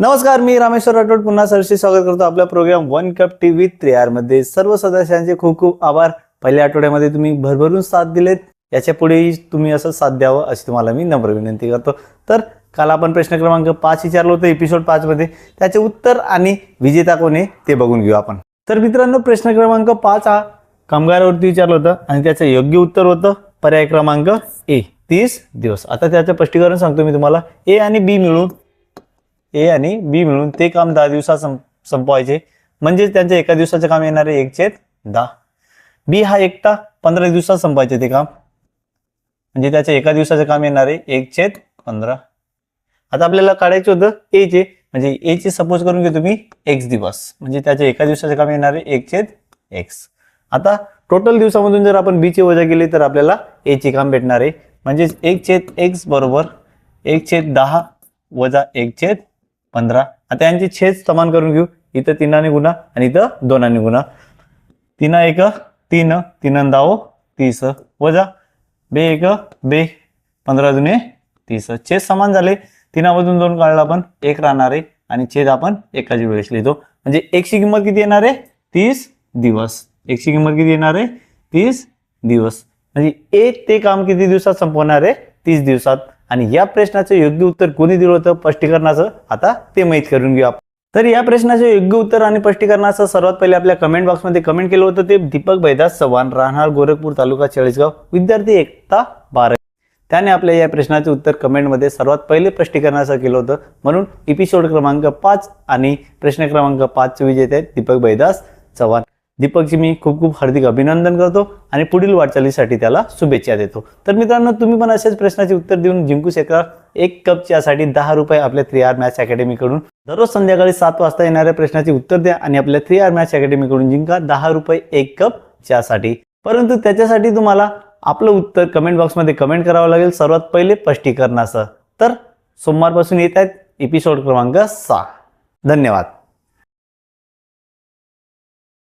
नमस्कार मी रामेश्वर राठोड. पुन्हा सरशी स्वागत करतो आपल्या programme one cup T V three आरमध्ये सर्व सदस्यांचे खूप खूप आभार. पहिल्या आठवड्यामध्ये तुम्ही भरभरून साथ दिलेत. याच्या पुढेही तुम्ही असं साथ द्यावं अशी तुम्हाला मी नम्र विनंती करतो. तर काल आपण प्रश्न क्रमांक पाच विचारलं होतं एपिसोड पाच मध्ये. त्याचे उत्तर आणि विजेता कोण आहे ते बघून घेऊ आपण. तर मित्रांनो प्रश्न क्रमांक पाच हा कामगारावरती विचारलं होतं आणि त्याचं योग्य उत्तर होतं. पर्याय क्रमांक ए. तीस दिवस. आता त्याचं स्पष्टीकरण सांगतो मी तुम्हाला. ए आणि बी मिळून ए आणि बी मिळून ते काम दहा दिवसात सं संपवायचे. म्हणजे त्यांच्या एका दिवसाचं काम येणार आहे एक छेद दहा. बी हा एकटा पंधरा दिवसात संपवायचे ते काम. म्हणजे त्याच्या एका दिवसाचं काम येणार आहे एक छेद पंधरा. आता आपल्याला काढायचं होतं एचे म्हणजे एचे सपोज करून घेतो मी एक्स दिवस. म्हणजे त्याच्या एका दिवसाचं काम येणार आहे एक छेद एक्स आता टोटल दिवसामधून जर आपण बीचे वजा केले तर आपल्याला एचे काम भेटणार आहे. म्हणजे एक छेद एक्स बरोबर एक छेद दहा वजा एक छेद पंधरा. आता यांचे छेद समान करून घेऊ. इथं तीनाने गुणा आणि इथं दोनाने गुणा. तीन एक तीन तीन दाव तीस. वजा बे एक बे पंधरा जुने तीस. छेद समान झाले. तिनामधून दोन काढला आपण एक राहणार आहे आणि छेद आपण एकाची वेळेस लिहितो. म्हणजे एकची किंमत किती येणार? आहे तीस दिवस. एकची किंमत किती येणार? आहे तीस दिवस. म्हणजे एक ते काम किती दिवसात संपवणार? आहे तीस दिवसात. आणि या प्रश्नाचं योग्य उत्तर कोणी दिलं होतं? स्पष्टीकरणाचं. आता ते माहीत करून घेऊ आपण. तर या प्रश्नाचे योग्य उत्तर आणि स्पष्टीकरणाचं सर्वात पहिले आपल्या कमेंट बॉक्समध्ये कमेंट केलं होतं ते दीपक बैदास चव्हाण राहणार गोरखपूर तालुका चाळीसगाव. विद्यार्थी एकता बारा त्याने आपल्या या प्रश्नाचे उत्तर कमेंटमध्ये सर्वात पहिले स्पष्टीकरणाचं केलं होतं. म्हणून एपिसोड क्रमांक पाच आणि प्रश्न क्रमांक पाचचे विजेते आहेत दीपक बैदास चव्हाण. दीपकजी मी खूप खूप हार्दिक अभिनंदन करतो आणि पुढील वाटचालीसाठी त्याला शुभेच्छा देतो. तर मित्रांनो तुम्ही पण अशाच प्रश्नाचे उत्तर देऊन जिंकू शकता. एक कप चहासाठी दहा रुपये आपल्या थ्री आर मॅथ्स अकॅडमीकडून दररोज संध्याकाळी सात वाजता येणाऱ्या प्रश्नाचे उत्तर द्या आणि आपल्या थ्री आर मॅथ्स अकॅडमीकडून जिंका दहा रुपये एक कप चहासाठी. परंतु त्याच्यासाठी तुम्हाला आपलं उत्तर कमेंट बॉक्समध्ये कमेंट करावं लागेल. सर्वात पहिले स्पष्टीकरणासह तर सोमवारपासून येत आहेत एपिसोड क्रमांक सहा. धन्यवाद.